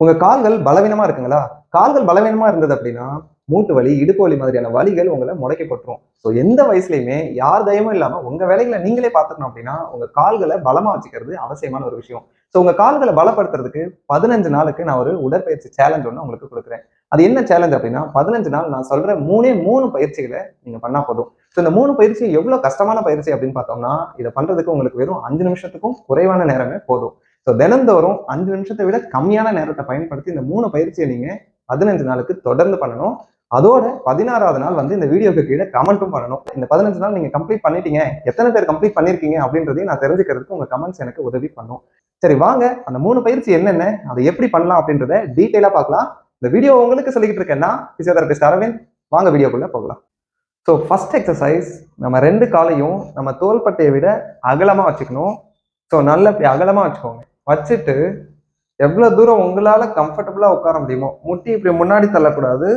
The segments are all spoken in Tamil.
உங்க கால்கள் பலவீனமா இருக்குங்களா? கால்கள் பலவீனமா இருந்தது அப்படின்னா மூட்டு வலி இடுப்பு வலி மாதிரியான வலிகள் உங்களை முடக்கிப்பட்டுரும் ஸோ எந்த வயசுலயுமே யார் தயமும் இல்லாம உங்க வேலைகளை நீங்களே பார்த்துக்கணும் அப்படின்னா உங்க கால்களை பலமா வச்சுக்கிறது அவசியமான ஒரு விஷயம். ஸோ உங்க கால்களை பலப்படுத்துறதுக்கு பதினஞ்சு நாளுக்கு நான் ஒரு உடற்பயிற்சி சேலஞ்ச் ஒன்று உங்களுக்கு கொடுக்குறேன். அது என்ன சேலஞ்ச் அப்படின்னா பதினஞ்சு நாள் நான் சொல்ற மூணே மூணு பயிற்சிகளை நீங்க பண்ணா போதும். ஸோ இந்த மூணு பயிற்சி எவ்வளவு கஷ்டமான பயிற்சி அப்படின்னு பார்த்தோம்னா இதை பண்றதுக்கு உங்களுக்கு வெறும் அஞ்சு நிமிஷத்துக்கும் குறைவான நேரமே போதும். ஸோ தினந்தோறும் அஞ்சு நிமிஷத்தை விட கம்மியான நேரத்தை பயன்படுத்தி இந்த மூணு பயிற்சியை நீங்க பதினஞ்சு நாளுக்கு தொடர்ந்து பண்ணணும். அதோட பதினாறாவது நாள் வந்து இந்த வீடியோக்கு கீழே கமெண்ட்டும் பண்ணணும். இந்த பதினஞ்சு நாள் நீங்க கம்ப்ளீட் பண்ணிட்டீங்க. எத்தனை பேர் கம்ப்ளீட் பண்ணிருக்கீங்க அப்படின்றதையும் நான் தெரிஞ்சுக்கிறதுக்கு உங்க கமெண்ட்ஸ் எனக்கு உதவி பண்ணும். சரி வாங்க. அந்த மூணு பயிற்சி என்னென்ன அதை எப்படி பண்ணலாம் அப்படின்றத டீட்டெயிலாக பார்க்கலாம். இந்த வீடியோ உங்களுக்கு சொல்லிக்கிட்டு இருக்கேன்னா பிசியோதெரபிஸ்ட் அரவிந்த். வாங்க வீடியோக்குள்ள போகலாம். ஸோ ஃபர்ஸ்ட் எக்ஸசைஸ் நம்ம ரெண்டு காலையும் நம்ம தோள்பட்டையை விட அகலமாக வச்சுக்கணும். ஸோ நல்ல அகலமாக வச்சுக்கோங்க. வச்சுட்டு எவ்வளோ தூரம் உங்களால் கம்ஃபர்டபுளாக உட்கார முடியுமோ முட்டி இப்படி முன்னாடி தள்ளக்கூடாது.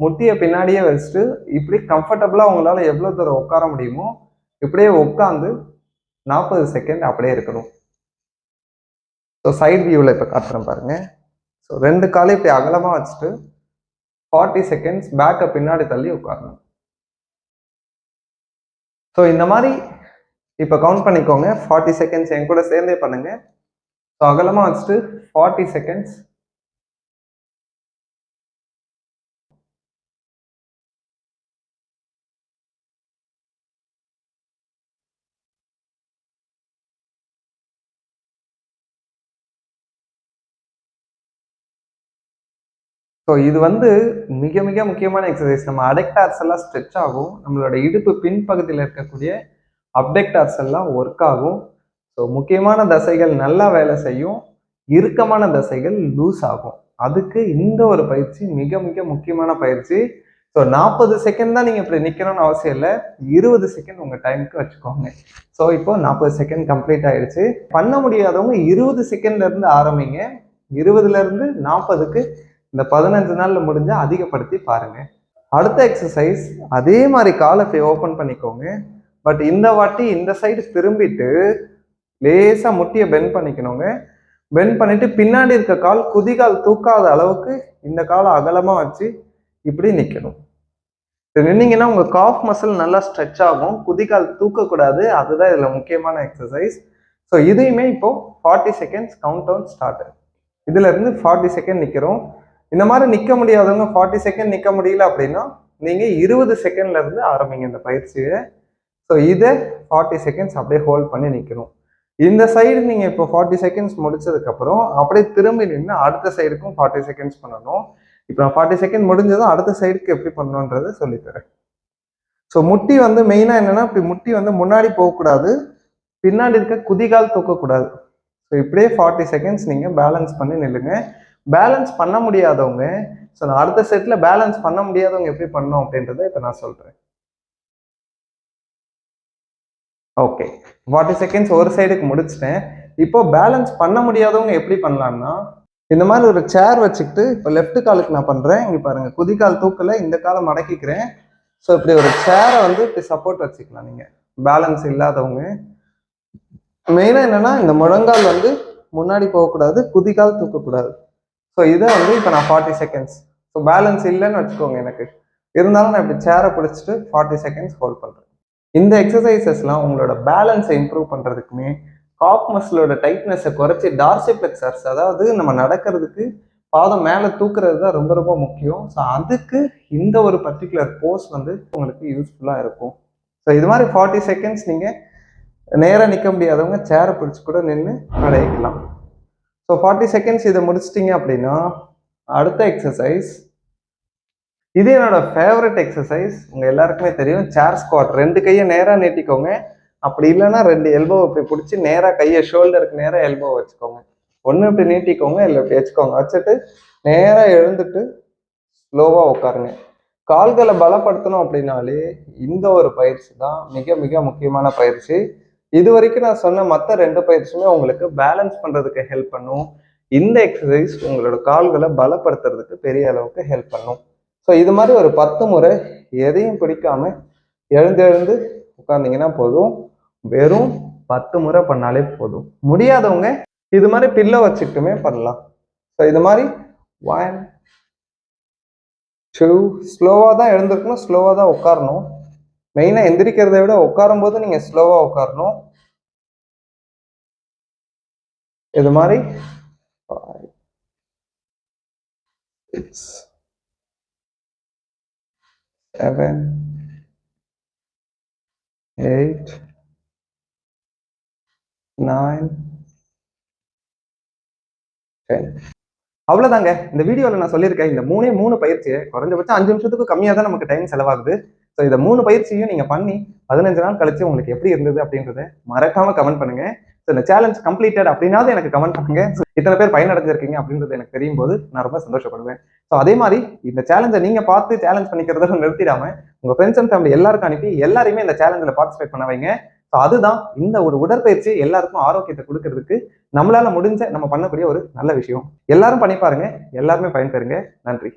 முட்டியை பின்னாடியே வச்சுட்டு இப்படி கம்ஃபர்டபுளாக உங்களால் எவ்வளோ தூரம் உட்கார முடியுமோ இப்படியே உட்காந்து நாற்பது செகண்ட் அப்படியே இருக்கணும். ஸோ சைட் வியூவில் இப்போ காட்டுறேன் பாருங்கள் ஸோ ரெண்டு காலையும் இப்படி அகலமாக வச்சுட்டு ஃபார்ட்டி செகண்ட்ஸ் பேக்கை பின்னாடி தள்ளி உட்காரணும். ஸோ இந்த மாதிரி இப்போ கவுண்ட் பண்ணிக்கோங்க. ஃபார்ட்டி செகண்ட்ஸ் என் கூட சேர்ந்தே பண்ணுங்கள் ஸோ அகலமாக வச்சுட்டு ஃபார்ட்டி செகண்ட்ஸ் ஸோ இது வந்து மிக மிக முக்கியமான எக்ஸசைஸ் நம்ம அடெக்டார்ஸ் எல்லாம் ஸ்ட்ரெச் ஆகும். நம்மளோட இடுப்பு பின்பகுதியில் இருக்கக்கூடிய அப்டெக்டார்ஸ் எல்லாம் ஒர்க் ஆகும். ஸோ முக்கியமான தசைகள் நல்லா வேலை செய்யும். இறுக்கமான தசைகள் லூஸ் ஆகும். அதுக்கு இந்த ஒரு பயிற்சி மிக மிக முக்கியமான பயிற்சி. ஸோ நாற்பது செகண்ட் தான் நீங்கள் இப்படி நிற்கணும்னு அவசியம் இல்லை. இருபது செகண்ட் உங்கள் டைமுக்கு வச்சுக்கோங்க. ஸோ இப்போ நாற்பது செகண்ட் கம்ப்ளீட் ஆயிடுச்சு. பண்ண முடியாதவங்க இருபது செகண்ட்லேருந்து ஆரம்பிங்க. இருபதுலேருந்து நாற்பதுக்கு இந்த பதினஞ்சு நாளில் முடிஞ்சால் அதிகப்படுத்தி பாருங்கள் அடுத்த எக்ஸசைஸ் அதே மாதிரி காலை ஓப்பன் பண்ணிக்கோங்க. பட் இந்த வாட்டி இந்த சைடு திரும்பிட்டு லேசாக முட்டியை பெண்ட் பண்ணிக்கணுங்க. பெண்ட் பண்ணிட்டு பின்னாடி இருக்க கால் குதிகால் தூக்காத அளவுக்கு இந்த காலை அகலமாக வச்சு இப்படி நிற்கணும் இது நின்னீங்கன்னா உங்கள் காஃப் மசில் நல்லா ஸ்ட்ரெச் ஆகும். குதிகால் தூக்கக்கூடாது. அதுதான் இதில் முக்கியமான எக்ஸசைஸ் ஸோ இதையுமே இப்போது forty seconds count down start இதுலேருந்து ஃபார்ட்டி செகண்ட் நிற்கிறோம் இந்த மாதிரி நிற்க முடியாதவங்க ஃபார்ட்டி செகண்ட் நிற்க முடியல அப்படின்னா நீங்கள் இருபது செகண்ட்லேருந்து ஆரம்பிங்க இந்த பயிற்சியை. ஸோ இதை ஃபார்ட்டி செகண்ட்ஸ் அப்படியே ஹோல்ட் பண்ணி நிற்கணும் இந்த சைடு நீங்க இப்போ ஃபார்ட்டி செகண்ட்ஸ் முடிச்சதுக்கப்புறம் அப்படியே திரும்பி நின்று அடுத்த சைடுக்கும் ஃபார்ட்டி செகண்ட்ஸ் பண்ணணும். இப்போ நான் ஃபார்ட்டி செகண்ட் முடிஞ்சதும் அடுத்த சைடுக்கு எப்படி பண்ணணுன்றதை சொல்லித்தரேன். ஸோ முட்டி வந்து மெயினாக என்னன்னா இப்படி முட்டி வந்து முன்னாடி போகக்கூடாது பின்னாடி இருக்க குதிகால் தூக்கக்கூடாது. ஸோ இப்படியே ஃபார்ட்டி செகண்ட்ஸ் நீங்கள் பேலன்ஸ் பண்ணி நில்லுங்க. பேலன்ஸ் பண்ண முடியாதவங்க ஸோ நான் அடுத்த செட்டில் பேலன்ஸ் பண்ண முடியாதவங்க எப்படி பண்ணணும் அப்படின்றத இப்போ நான் சொல்கிறேன் ஓகே ஃபார்ட்டி செகண்ட்ஸ் ஒரு சைடுக்கு முடிச்சிட்டேன். இப்போ பேலன்ஸ் பண்ண முடியாதவங்க எப்படி பண்ணலாம்னா இந்த மாதிரி ஒரு சேர் வச்சுக்கிட்டு இப்போ லெஃப்ட் காலுக்கு நான் பண்ணுறேன் இங்கே பாருங்கள் குதிகால் தூக்கல இந்த காலை மடக்கிக்கிறேன். ஸோ இப்படி ஒரு சேரை வந்து இப்படி சப்போர்ட் வச்சுக்கலாம் நீங்கள் பேலன்ஸ் இல்லாதவங்க. மெயினாக என்னென்னா இந்த முழங்கால் வந்து முன்னாடி போகக்கூடாது குதிகால் தூக்கக்கூடாது. ஸோ இதை வந்து இப்போ நான் ஃபார்ட்டி செகண்ட்ஸ் ஸோ பேலன்ஸ் இல்லைன்னு வச்சுக்கோங்க எனக்கு. இருந்தாலும் நான் இப்படி சேரை பிடிச்சிட்டு ஃபார்ட்டி செகண்ட்ஸ் ஹோல்ட் பண்ணுறேன் இந்த எக்ஸசைசஸ்லாம் உங்களோட பேலன்ஸை இம்ப்ரூவ் பண்ணுறதுக்குமே காப் மசிலோட டைட்னஸை குறைச்சி டார்சிப்ளெக்ஸர்ஸ் அதாவது நம்ம நடக்கிறதுக்கு பாதம் மேலே தூக்குறது தான் ரொம்ப ரொம்ப முக்கியம். ஸோ அதுக்கு இந்த ஒரு பர்டிகுலர் போஸ் வந்து உங்களுக்கு யூஸ்ஃபுல்லாக இருக்கும். ஸோ இது மாதிரி ஃபார்ட்டி செகண்ட்ஸ் நீங்கள் நேராக நிற்க முடியாதவங்க சேரை பிடிச்சி கூட நின்று அடைக்கலாம் ஸோ ஃபார்ட்டி செகண்ட்ஸ் இதை முடிச்சிட்டிங்க அப்படின்னா அடுத்த எக்ஸசைஸ் இது என்னோட ஃபேவரட் எக்ஸசைஸ் உங்க எல்லாருக்குமே தெரியும். சேர் ஸ்குவாட் ரெண்டு கையை நேராக நீட்டிக்கோங்க. அப்படி இல்லைன்னா ரெண்டு எல்போவை இப்படி பிடிச்சி நேராக கையை ஷோல்டருக்கு நேராக எல்போ வச்சுக்கோங்க. ஒன்று இப்படி நீட்டிக்கோங்க இல்லை இப்படி வச்சுக்கோங்க. வச்சுட்டு நேராக எழுந்துட்டு ஸ்லோவாக உட்காருங்க. கால்களை பலப்படுத்தணும் அப்படின்னாலே இந்த ஒரு பயிற்சி தான் மிக மிக முக்கியமான பயிற்சி. இது வரைக்கும் நான் சொன்ன மற்ற ரெண்டு பயிற்சியுமே உங்களுக்கு பேலன்ஸ் பண்ணுறதுக்கு ஹெல்ப் பண்ணும். இந்த எக்ஸசைஸ் உங்களோட கால்களை பலப்படுத்துறதுக்கு பெரிய அளவுக்கு ஹெல்ப் பண்ணும். ஸோ இது மாதிரி ஒரு பத்து முறை எதையும் பிடிக்காம எழுந்து எழுந்து உட்கார்ந்தீங்கன்னா போதும். வெறும் பத்து முறை பண்ணாலே போதும். முடியாதவங்க இது மாதிரி பில்லை வச்சுக்கிட்டுமே பண்ணலாம். ஸோ இது மாதிரி ஒன் டூ ஸ்லோவாக தான் எழுந்திருக்கணும் ஸ்லோவாக தான் உட்காரணும். மெயினாக எந்திரிக்கிறத விட உட்காரும் போது நீங்கள் ஸ்லோவாக உட்காரணும். இது மாதிரி five, seven, eight, nine, ten. அவ்வளோதாங்க இந்த வீடியோவில் நான் சொல்லியிருக்கேன். இந்த மூணே மூணு பயிற்சியை குறைஞ்சபட்சம் அஞ்சு நிமிஷத்துக்கு கம்மியாக தான் நமக்கு டைம் செலவாகுது. ஸோ இந்த மூணு பயிற்சியும் நீங்கள் பண்ணி பதினஞ்சு நாள் கழிச்சு உங்களுக்கு எப்படி இருந்தது அப்படின்றத மறக்காம கமெண்ட் பண்ணுங்க. ஸோ இந்த சேலஞ்ச் கம்ப்ளீட்டட் அப்படின்னாவது எனக்கு கமெண்ட் பண்ணுங்க. இத்தனை பேர் பயனடைஞ்சிருக்கீங்க அப்படின்றது எனக்கு தெரியும் போது நான் ரொம்ப சந்தோஷப்படுவேன். ஸோ அதே மாதிரி இந்த சேலஞ்சை நீங்க பார்த்து சேலஞ்ச் பண்ணிக்கிறத நிறுத்திடாம உங்க ஃப்ரெண்ட்ஸ் அண்ட் ஃபேமிலி எல்லாருக்கும் அனுப்பி எல்லாருமே இந்த சேலஞ்சில் பார்ட்டிசிபேட் பண்ண வைங்க. ஸோ அதுதான் இந்த ஒரு உடற்பயிற்சி எல்லாருக்கும் ஆரோக்கியத்தை கொடுக்கறதுக்கு நம்மளால முடிஞ்ச நம்ம பண்ணக்கூடிய ஒரு நல்ல விஷயம். எல்லாரும் பண்ணி பாருங்க. எல்லாருமே பயன்பெறுங்க நன்றி.